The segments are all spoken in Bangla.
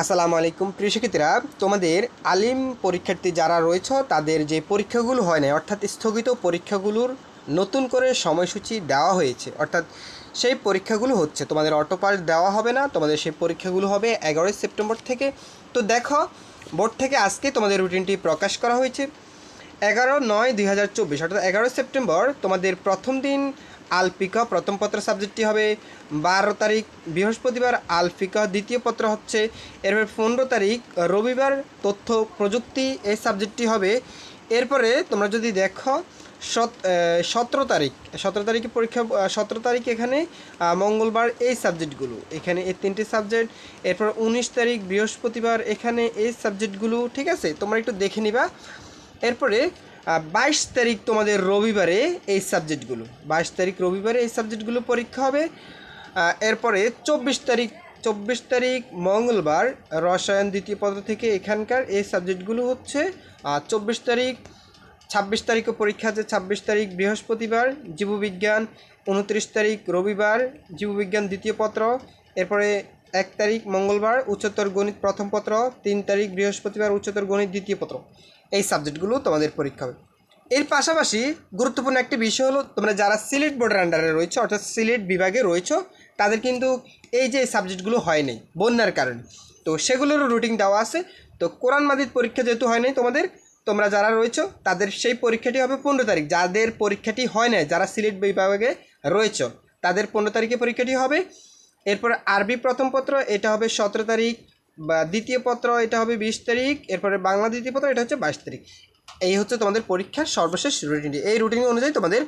আসসালামু আলাইকুম। প্রিয় শিক্ষার্থীরা, তোমাদের আলিম পরীক্ষার্থী যারা রয়েছে, তাদের যে পরীক্ষাগুলো হয় না অর্থাৎ স্থগিত পরীক্ষাগুলোর নতুন করে সময়সূচি দেওয়া হয়েছে, অর্থাৎ সেই পরীক্ষাগুলো হচ্ছে, তোমাদের অটো পাস দেওয়া হবে না, তোমাদের সেই পরীক্ষাগুলো হবে এগারোই সেপ্টেম্বর থেকে। তো দেখো, বোর্ড থেকে আজকে তোমাদের রুটিনটি প্রকাশ করা হয়েছে। এগারো নয় দুই হাজার চব্বিশ, অর্থাৎ এগারোই সেপ্টেম্বর তোমাদের প্রথম দিন আলফিকা। প্রথম পত্র সাবজেক্টটি হবে বারো তারিখ, বৃহস্পতিবার আলফিকা। দ্বিতীয় পত্র হচ্ছে, এরপর পনেরো তারিখ, রবিবার তথ্য প্রযুক্তি। এই সাবজেক্টটি হবে, এরপরে তোমরা যদি দেখো, সত সতেরো তারিখ। সতেরো তারিখে পরীক্ষা সতেরো তারিখ এখানে মঙ্গলবার এই সাবজেক্টগুলো এখানে এই তিনটি সাবজেক্ট এরপর উনিশ তারিখ, বৃহস্পতিবার এখানে এই সাবজেক্টগুলো ঠিক আছে? তোমরা একটু দেখে নিবা। এরপরে বাইশ তারিখ তোমাদের রবিবারে এই সাবজেক্টগুলো, বাইশ তারিখ রবিবারে এই সাবজেক্টগুলো পরীক্ষা হবে। এরপরে চব্বিশ তারিখ চব্বিশ তারিখ মঙ্গলবার রসায়ন দ্বিতীয় পত্র থেকে এখানকার এই সাবজেক্টগুলো হচ্ছে। চব্বিশ তারিখ, ছাব্বিশ তারিখও পরীক্ষা আছে, ছাব্বিশ তারিখ বৃহস্পতিবার জীববিজ্ঞান, উনত্রিশ তারিখ রবিবার জীববিজ্ঞান দ্বিতীয় পত্র। এরপরে এক তারিখ মঙ্গলবার উচ্চতর গণিত প্রথম পত্র, তিন তারিখ বৃহস্পতিবার উচ্চতর গণিত দ্বিতীয় পত্র। এই সাবজেক্টগুলো তোমাদের পরীক্ষা হবে। এর পাশাপাশি গুরুত্বপূর্ণ একটি বিষয় হলো, তোমরা যারা সিলেট বোর্ডের আন্ডারে রয়েছে, অর্থাৎ সিলেট বিভাগে রয়েছে, তাদের কিন্তু এই যে সাবজেক্টগুলো হয় নাই, বন্যার কারণে। তো সেগুলোরও রুটিন দেওয়া আছে। তো কোরআন মাদিদ পরীক্ষা যেহেতু হয় নাই তোমাদের, তোমরা যারা রয়েছো, তাদের সেই পরীক্ষাটি হবে পনেরো তারিখ। যাদের পরীক্ষাটি হয় নাই, যারা সিলেট বিভাগে রয়েছে, তাদের পনেরো তারিখে পরীক্ষাটি হবে। এরপর আরবি প্রথম পত্র, এটা হবে সতেরো তারিখ, বা দ্বিতীয় পত্র, এটা হবে বিশ তারিখ, এরপরে বাংলা দ্বিতীয় পত্র, এটা হচ্ছে বাইশ তারিখ। এই হচ্ছে তোমাদের পরীক্ষার সর্বশেষ রুটিনটি এই রুটিন অনুযায়ী তোমাদের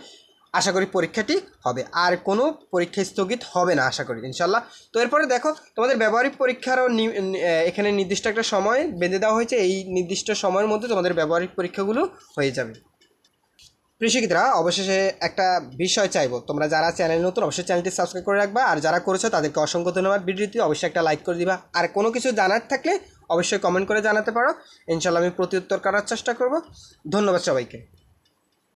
আশা করি পরীক্ষাটি হবে। আর কোনো পরীক্ষা স্থগিত হবে না, আশা করি, ইনশাল্লাহ। তো এরপরে দেখো, তোমাদের ব্যবহারিক পরীক্ষারও এখানে নির্দিষ্ট একটা সময় বেঁধে দেওয়া হয়েছে। এই নির্দিষ্ট সময়ের মধ্যে তোমাদের ব্যবহারিক পরীক্ষাগুলো হয়ে যাবে। কৃষিকরা অবশেষে একটা বিষয় চাইব। তোমরা যারা চ্যানেল নতুন, অবশ্যই চ্যানেলটি সাবস্ক্রাইব করে রাখবা। আর যারা করেছ, তাদেরকে অসংখ্য ধন্যবাদ ভিডিওটি। অবশ্যই একটা লাইক করে দিবা। আর কোনো কিছু জানার থাকলে অবশ্যই কমেন্ট করে জানাতে পারো। ইনশাল্লাহ আমি প্রতি উত্তর করার চেষ্টা করব। ধন্যবাদ সবাইকে।